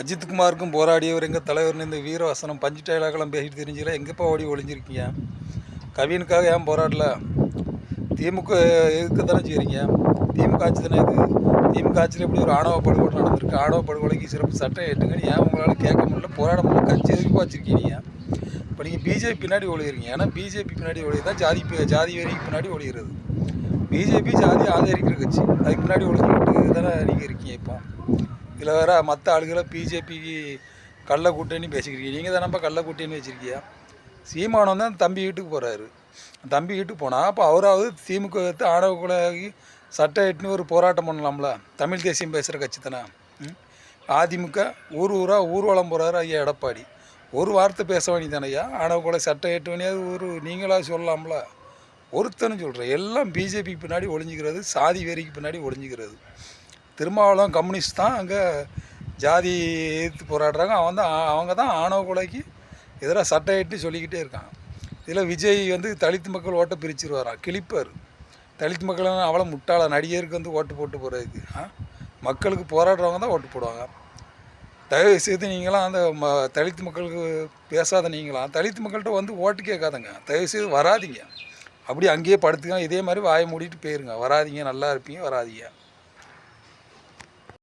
அஜித்குமாருக்கும் போராடியவர் எங்கள் தலைவர்னு இந்த வீரவசனம் பஞ்சு டைலாக்லாம் பேசிட்டு தெரிஞ்சில எங்கேப்பா ஓடி ஒளிஞ்சிருக்கீங்க? கவினுக்காக ஏன் போராடல? திமுக எதுக்கு தானே செய்கிறீங்க திமுக ஆட்சி தானே இது? திமுக ஆட்சியில் எப்படி ஒரு ஆணவ படுகொலை நடந்திருக்கு? ஆணவ படுகொலைக்கு சிறப்பு சட்டம் ஏற்றுங்கன்னு ஏன் உங்களால் கேட்க முடியல? போராட முடியல? கட்சி எதுக்கு வச்சுருக்கீங்க இப்போ நீங்கள் பிஜேபி பின்னாடி ஒழிகிறீங்க ஏன்னா பிஜேபி பின்னாடி ஒழிய தான் ஜாதி ஜாதி வரிக்கு பின்னாடி ஒழிகிறது பிஜேபி ஜாதி ஆதரிக்கிற கட்சி. அதுக்கு பின்னாடி ஒழிஞ்சுக்கிட்டு தானே நீங்கள் இருக்கீங்க இப்போ? இதில் வேற மற்ற ஆளுகளை பிஜேபிக்கு கள்ள கூட்டணி பேசிக்கிறீங்க நீங்கள் தானப்பா கள்ள கூட்டணி வச்சுருக்கியா சீமானம் தான் தம்பி வீட்டுக்கு போகிறாரு தம்பி வீட்டுக்கு போனால் அப்போ அவராவது திமுக எடுத்து ஆடவ கொலையாகி சட்டை எட்டுன்னு ஒரு போராட்டம் பண்ணலாம்ல. தமிழ் தேசியம் பேசுகிற கட்சி தானே? ம்? அதிமுக ஊர் ஊராக ஊர்வலம் போகிறாரு ஐயா எடப்பாடி. ஒரு வார்த்தை பேச வேண்டியதானே ஐயா? ஆணவ கொலை சட்டம் எட்டு வேணியாவது ஒரு நீங்களாக சொல்லலாம்ல. ஒருத்தனும் சொல்கிறேன் எல்லாம் பிஜேபி பின்னாடி ஒளிஞ்சிக்கிறது சாதி வெறிக்கு பின்னாடி ஒளிஞ்சிக்கிறது. திருமாவளவன் கம்யூனிஸ்ட் தான். அங்கே ஜாதி எதிர்த்து போராடுறாங்க. அவன் தான் அவங்க தான் ஆணவ கொலைக்கு எதிராக சட்டை எட்டு சொல்லிக்கிட்டே இருக்கான். இதில் விஜய் வந்து தலித் மக்கள் ஓட்டை பிரிச்சிருவாராம் கிழிப்பார். தலித் மக்கள் அவ்வளோ முட்டாள நடிகருக்கு வந்து ஓட்டு போட்டு போகிறதுக்கு மக்களுக்கு போராடுறவங்க தான் ஓட்டு போடுவாங்க. தயவு செய்து நீங்களாம் அந்த ம தலித் மக்களுக்கு பேசாத நீங்களாம். தலித் மக்கள்கிட்ட வந்து ஓட்டு கேட்காதங்க. தயவு செய்து வராதீங்க. அப்படி அங்கேயே படுத்துங்க இதே மாதிரி வாயை மூடிட்டு போயிருங்க. வராதீங்க. நல்லா இருப்பீங்க. வராதீங்க.